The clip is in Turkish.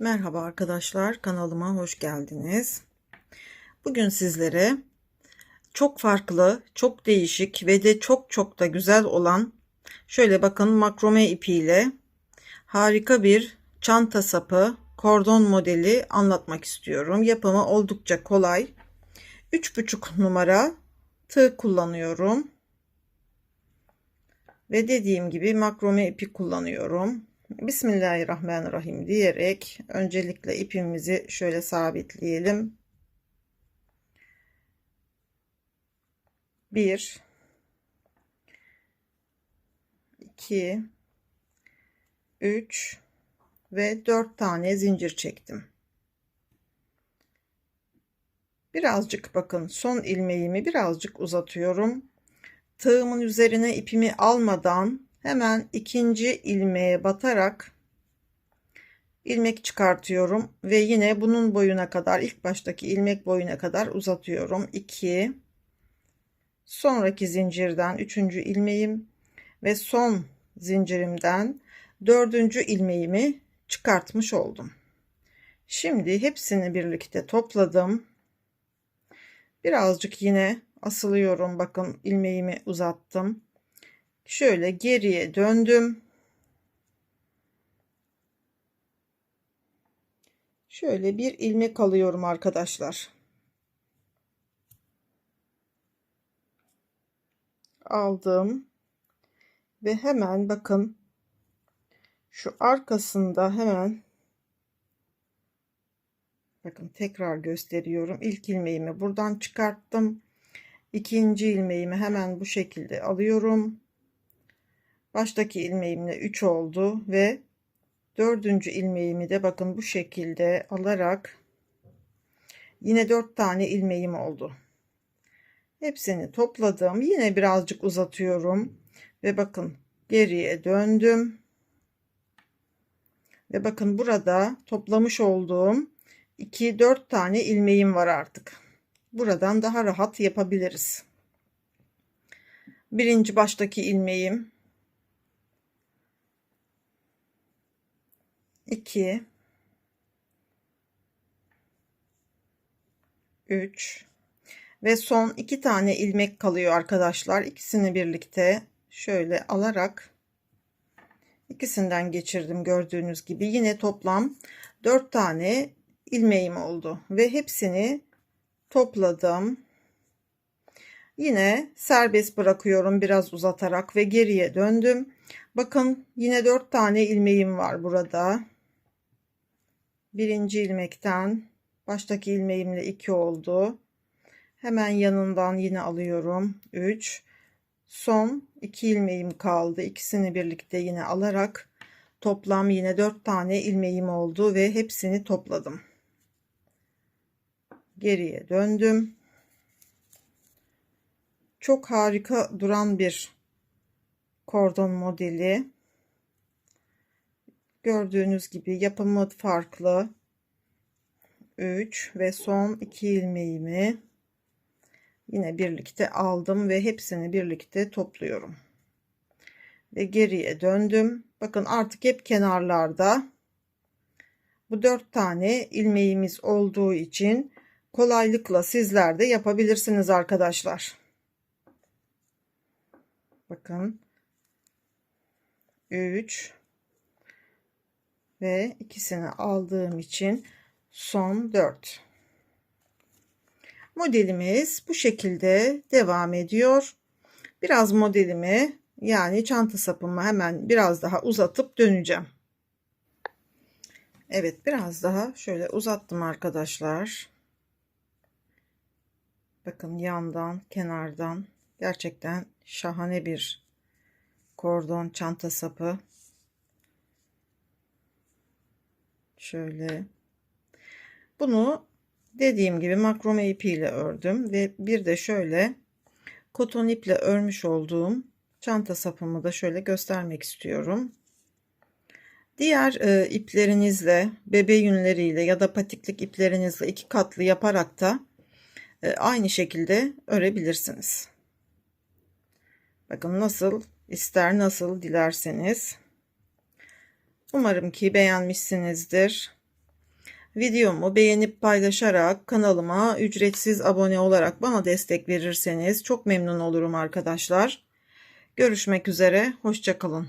Merhaba arkadaşlar kanalıma hoş geldiniz. Bugün sizlere çok farklı, çok değişik ve de çok çok da güzel olan şöyle bakın makrome ipiyle harika bir çanta sapı kordon modeli anlatmak istiyorum. Yapımı oldukça kolay. 3,5 numara tığ kullanıyorum. Ve dediğim gibi makrome ipi kullanıyorum. Bismillahirrahmanirrahim diyerek öncelikle ipimizi şöyle sabitleyelim. 1 2 3 ve 4 tane zincir çektim. Birazcık bakın son ilmeğimi birazcık uzatıyorum. Tığımın üzerine ipimi almadan hemen ikinci ilmeğe batarak ilmek çıkartıyorum ve yine bunun boyuna kadar ilk baştaki ilmek boyuna kadar uzatıyorum. 2 sonraki zincirden üçüncü ilmeğim ve son zincirimden dördüncü ilmeğimi çıkartmış oldum. Şimdi hepsini birlikte topladım. Birazcık yine asılıyorum. Bakın ilmeğimi uzattım şöyle geriye döndüm. Şöyle bir ilmek alıyorum arkadaşlar. Aldım. Ve hemen bakın şu arkasında hemen bakın tekrar gösteriyorum. İlk ilmeğimi buradan çıkarttım. İkinci ilmeğimi hemen bu şekilde alıyorum baştaki ilmeğimle 3 oldu ve dördüncü ilmeğimi de bakın bu şekilde alarak yine 4 tane ilmeğim oldu. Hepsini topladım. Yine birazcık uzatıyorum ve bakın geriye döndüm. Ve bakın burada toplamış olduğum 2 4 tane ilmeğim var artık. Buradan daha rahat yapabiliriz. Birinci baştaki ilmeğim 2 3 ve son iki tane ilmek kalıyor arkadaşlar. İkisini birlikte şöyle alarak ikisinden geçirdim gördüğünüz gibi. Yine toplam 4 tane ilmeğim oldu ve hepsini topladım. Yine serbest bırakıyorum biraz uzatarak ve geriye döndüm. Bakın yine 4 tane ilmeğim var burada birinci ilmekten baştaki ilmeğimle 2 oldu. Hemen yanından yine alıyorum. 3 son 2 ilmeğim kaldı. İkisini birlikte yine alarak toplam yine 4 tane ilmeğim oldu ve hepsini topladım. Geriye döndüm. Çok harika duran bir kordon modeli. Gördüğünüz gibi yapımı farklı. 3 ve son 2 ilmeğimi yine birlikte aldım ve hepsini birlikte topluyorum. Ve geriye döndüm. Bakın artık hep kenarlarda bu 4 tane ilmeğimiz olduğu için kolaylıkla sizler de yapabilirsiniz arkadaşlar. Bakın 3 ve ikisini aldığım için son 4 modelimiz bu şekilde devam ediyor. Biraz modelimi yani çanta sapımı hemen biraz daha uzatıp döneceğim. Evet biraz daha şöyle uzattım arkadaşlar. Bakın yandan kenardan. Gerçekten şahane bir kordon çanta sapı Şöyle. Bunu dediğim gibi makrome ipiyle ördüm ve bir de şöyle koton iple örmüş olduğum çanta sapımı da şöyle göstermek istiyorum. Diğer e, iplerinizle, bebe yünleriyle ya da patiklik iplerinizle iki katlı yaparak da e, aynı şekilde örebilirsiniz. Bakın nasıl ister nasıl dilerseniz. Umarım ki beğenmişsinizdir. Videomu beğenip paylaşarak kanalıma ücretsiz abone olarak bana destek verirseniz çok memnun olurum arkadaşlar. Görüşmek üzere, hoşçakalın.